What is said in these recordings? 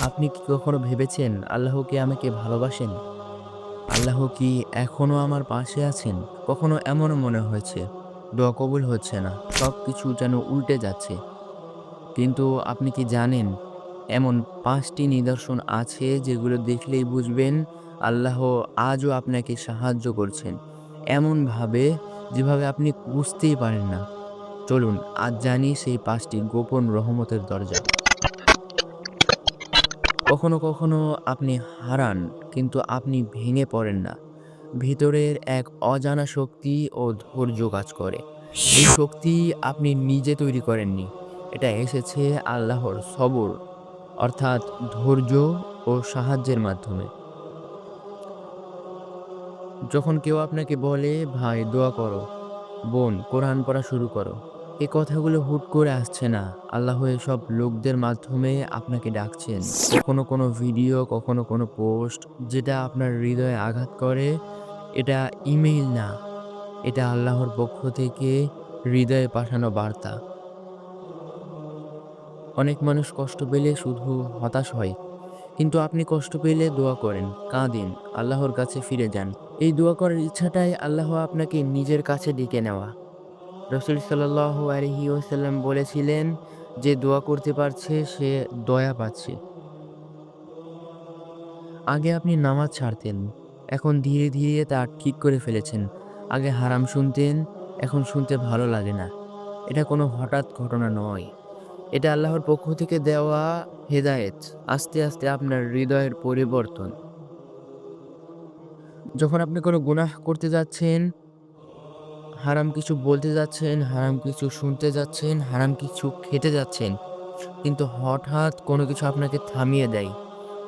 আপনি কি কখনো ভেবেছেন আল্লাহ কি আমাকে ভালোবাসেন? আল্লাহ কি এখনও আমার পাশে আছেন? কখনো এমনও মনে হয়েছে? দোয়া কবুল হচ্ছে না সব কিছু যেন উল্টে যাচ্ছে। কিন্তু আপনি কি জানেন, এমন পাঁচটি নিদর্শন আছে যেগুলো দেখলেই বুঝবেন আল্লাহ আজও আপনাকে সাহায্য করছেন। এমনভাবে যেভাবে আপনি বুঝতেই পারেন না। চলুন, আজ জানি সেই পাঁচটি গোপন রহমতের দরজা। কখনো কখনো আপনি হারান, কিন্তু আপনি ভেঙে পড়েন না। ভিতরের এক অজানা শক্তি ও ধৈর্য কাজ করে। এই শক্তি আপনি নিজে তৈরি করেননি। এটা এসেছে আল্লাহর সবর, অর্থাৎ ধৈর্য ও সাহায্যের মাধ্যমে। যখন কেউ আপনাকে বলে, ভাই, দোয়া করো। বোন, কোরআন পড়া শুরু করো। এই কথাগুলো হুট করে আসছে না। আল্লাহ এসব লোকদের মাধ্যমে আপনাকে ডাকছেন। কখনো কোনো ভিডিও, কখনো কোনো পোস্ট যেটা আপনার হৃদয়ে আঘাত করে, এটা ইমেইল না। এটা আল্লাহর পক্ষ থেকে হৃদয়ে পাঠানো বার্তা। অনেক মানুষ কষ্ট পেলে শুধু হতাশ হয়। কিন্তু আপনি কষ্ট পেলে দোয়া করেন, কাঁদিন, আল্লাহর কাছে ফিরে যান। এই দোয়া করার ইচ্ছাটাই আল্লাহ আপনাকে নিজের কাছে ডেকে নেওয়া। রসুল সাল্লাহ আলহি ওসাল্লাম বলেছিলেন, যে দোয়া করতে পারছে, সে দয়া পাচ্ছে। আগে আপনি নামাজ ছাড়তেন, এখন ধীরে ধীরে তা ঠিক করে ফেলেছেন। আগে হারাম শুনতেন, এখন শুনতে ভালো লাগে না। এটা কোনো হঠাৎ ঘটনা নয়। এটা আল্লাহর পক্ষ থেকে দেওয়া হেদায়েত। আস্তে আস্তে আপনার হৃদয়ের পরিবর্তন। যখন আপনি কোনো গুনাহ করতে যাচ্ছেন হারাম কিছু বলতে যাচ্ছেন, হারাম কিছু শুনতে যাচ্ছেন, হারাম কিছু খেতে যাচ্ছেন। কিন্তু হঠাৎ কোনো কিছু আপনাকে থামিয়ে দেয়।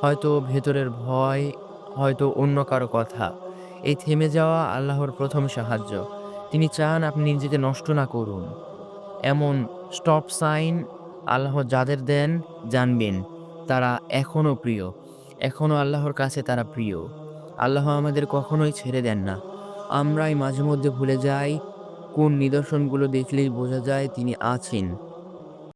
হয়তো ভেতরের ভয়, হয়তো অন্য কারও কথা। এই থেমে যাওয়া আল্লাহর প্রথম সাহায্য। তিনি চান আপনি নিজেকে নষ্ট না করুন। এমন স্টপ সাইন আল্লাহ যাদের দেন, জানবেন। তারা এখনও প্রিয়। এখনও আল্লাহর কাছে তারা প্রিয়। আল্লাহ আমাদের কখনোই ছেড়ে দেন না। আমরাই মাঝে মধ্যে ভুলে যাই কোন নিদর্শনগুলো দেখলেই বোঝা যায় তিনি আছেন।